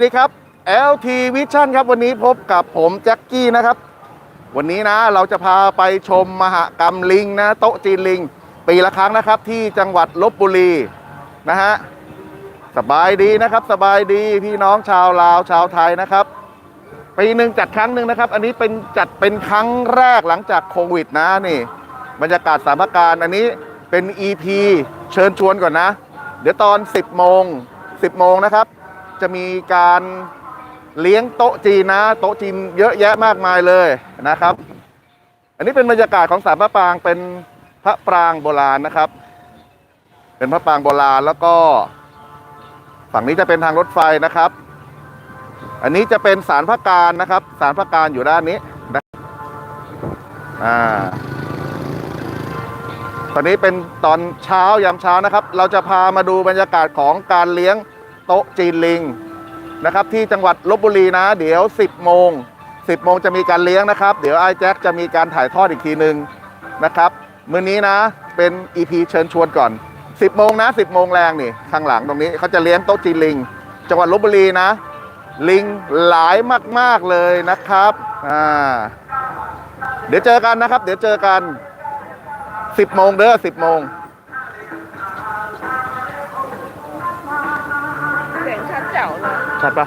สวัสดีครับ LT Vision ครับวันนี้พบกับผมแจ็คกี้นะครับ วันนี้นะเราจะพาไปชมมหกรรมลิงนะโต๊ะจีนลิง ปีละครั้งนะครับ ที่จังหวัดลบบุรีนะฮะสบายดีนะครับ สบายดีพี่น้องชาวลาวชาวไทยนะครับ ปีหนึ่งจัดครั้งหนึ่งนะครับ อันนี้เป็นจัดเป็นครั้งแรกหลังจากโควิดนะนี่ บรรยากาศสามการอันนี้เป็น EP เชิญชวนก่อนนะ เดี๋ยวตอน 10โมง10โมงนะครับ จะมีการเลี้ยงโต๊ะจีนนะ โต๊ะจีนเยอะแยะมากมายเลยนะครับ อันนี้เป็นบรรยากาศของสารพระปรางเป็นพระปรางโบราณนะครับ เป็นพระปรางโบราณแล้วก็ ฝั่งนี้จะเป็นทางรถไฟนะครับ อันนี้จะเป็นสารพระการนะครับสารพระการอยู่ด้านนี้นะอ่าตอนนี้เป็นตอนเช้ายามเช้านะครับ เราจะพามาดูบรรยากาศของการเลี้ยง โต๊ะจีนลิงนะครับที่จังหวัดลบบุรีนะ เดี๋ยว 10 โมง 10 โมงจะมีการเลี้ยงนะครับ เดี๋ยวไอ้แจ็คจะมีการถ่ายทอดอีกทีหนึ่งนะครับมื้อนี้นะเป็น EP เชิญชวนก่อน 10 โมงนะ 10 โมงแรงนี่ข้างหลังตรงนี้เขาจะเลี้ยงโต๊ะจีนลิง จังหวัดลบบุรีนะ ลิงหลายมาก ๆ เลยนะครับอ่าเดี๋ยวเจอกันนะครับ เดี๋ยวเจอกันสิบโมงเด้อสิบโมง วเลย ใช่ปะ